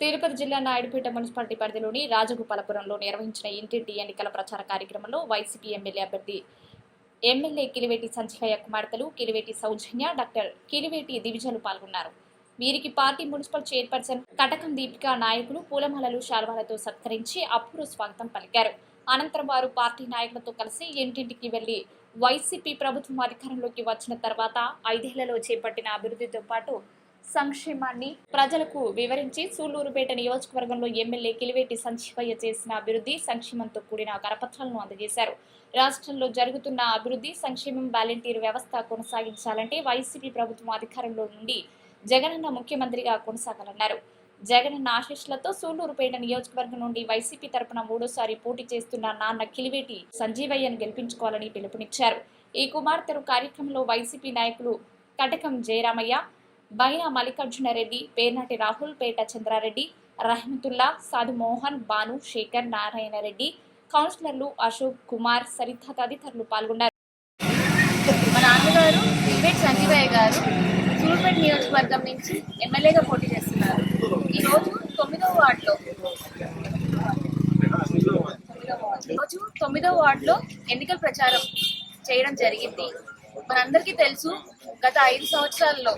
తిరుపతి జిల్లా నాయుడుపేట మున్సిపాలిటీ పరిధిలోని రాజగోపాలపురంలో నిర్వహించిన ఇంటింటి ఎన్నికల ప్రచార కార్యక్రమంలో వైసీపీ ఎమ్మెల్యే అభ్యర్థి ఎమ్మెల్యే కిలివేటి సంజీవయ్య కుమార్తెలు కిలివేటి సౌజన్య డాక్టర్ కిలివేటి దివిజలు పాల్గొన్నారు. వీరికి party municipal chairperson Katakam Deepika నాయకులు పూలమాలలు శాల్వాలతో సత్కరించి అపూర్వ స్వాగతం పలికారు. అనంతరం వారు పార్టీ నాయకులతో కలిసి ఇంటింటికి వెళ్ళి వైసీపీ ప్రభుత్వం అధికారంలోకి వచ్చిన తర్వాత ఐదేళ్ళలో చేపట్టిన అభివృద్ధితో పాటు సంక్షేమాన్ని ప్రజలకు వివరించి సూళ్ళూరుపేట నియోజకవర్గంలో ఎమ్మెల్యే కిలివేటి సంజీవయ్య చేసిన అభివృద్ధి సంక్షేమంతో కూడిన కరపత్రాలను అందజేశారు. రాష్ట్రంలో జరుగుతున్న అభివృద్ధి సంక్షేమం వాలంటీర్ వ్యవస్థ కొనసాగించాలంటే వైసీపీ ప్రభుత్వం అధికారంలో నుండి జగనన్న ముఖ్యమంత్రిగా కొనసాగాలన్నారు. జగనన్న ఆశీస్సులతో సూళ్ళూరుపేట నియోజకవర్గం నుండి వైసీపీ తరపున మూడోసారి పోటీ చేస్తున్న నాన్న కిలివేటి సంజీవయ్యను గెలిపించుకోవాలని పిలుపునిచ్చారు. ఈ కుమార్తెను కార్యక్రమంలో వైసీపీ నాయకులు కటకం జయరామయ్య బైనా మల్లికార్జునరెడ్డి పేర్నాటి రాహుల్ పేట చంద్రారెడ్డి రహమతుల్లా సాధు మోహన్ భాను శేఖర్ నారాయణరెడ్డి కౌన్సిలర్లు అశోక్ కుమార్ సరిత తదితరులు పాల్గొన్నారు. మా నాన్నగారు వివేక్ సంజీవయ్య గారు సూర్పేట నియోజకవర్గం నుంచి ఎమ్మెల్యేగా పోటీ చేస్తున్నారు. ఈరోజు తొమ్మిదవ వార్డులో ఈరోజు తొమ్మిదవ వార్డులో ఎన్నికల ప్రచారం చేయడం జరిగింది. మనందరికీ తెలుసు గత ఐదు సంవత్సరాల్లో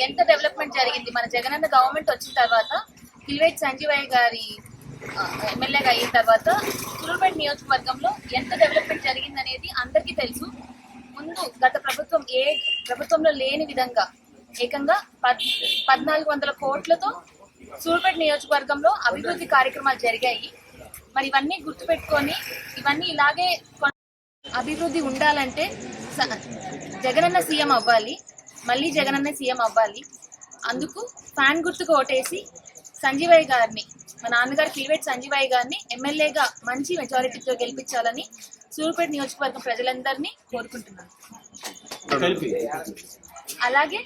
ఎంత డెవలప్మెంట్ జరిగింది. మన జగనన్న గవర్నమెంట్ వచ్చిన తర్వాత కిల్వేట్ సంజీవయ్య గారి ఎమ్మెల్యేగా అయిన తర్వాత సూర్పేట నియోజకవర్గంలో ఎంత డెవలప్మెంట్ జరిగింది అనేది అందరికీ తెలుసు. ముందు గత ప్రభుత్వం ఏ ప్రభుత్వంలో లేని విధంగా ఏకంగా పద్ పద్నాలుగు వందల కోట్లతో సూర్పేట నియోజకవర్గంలో అభివృద్ధి కార్యక్రమాలు జరిగాయి. మరి ఇవన్నీ గుర్తుపెట్టుకొని ఇవన్నీ ఇలాగే కొన- అభివృద్ధి ఉండాలంటే జగనన్న సీఎం అవ్వాలి మళ్ళీ జగనన్న సీఎం అవ్వాలి. అందుకు ఫ్యాన్ గుర్తుకు ఓటేసి సంజీవయ్య గారిని మా నాన్నగారు కిలివేట్ సంజీవయ్య గారిని ఎమ్మెల్యేగా మంచి మెజారిటీతో గెలిపించాలని సూర్పేట నియోజకవర్గం ప్రజలందరినీ కోరుకుంటున్నాను. అలాగే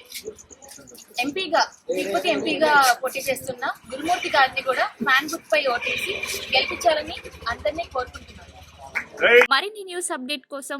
ఎంపీగా తిరుపతి ఎంపీగా పోటీ చేస్తున్న గురుమూర్తి గారిని కూడా ఫ్యాన్ గుర్తు పై ఓటేసి గెలిపించాలని అందరినీ కోరుకుంటున్నాను. మరిన్ని న్యూస్ అప్డేట్ కోసం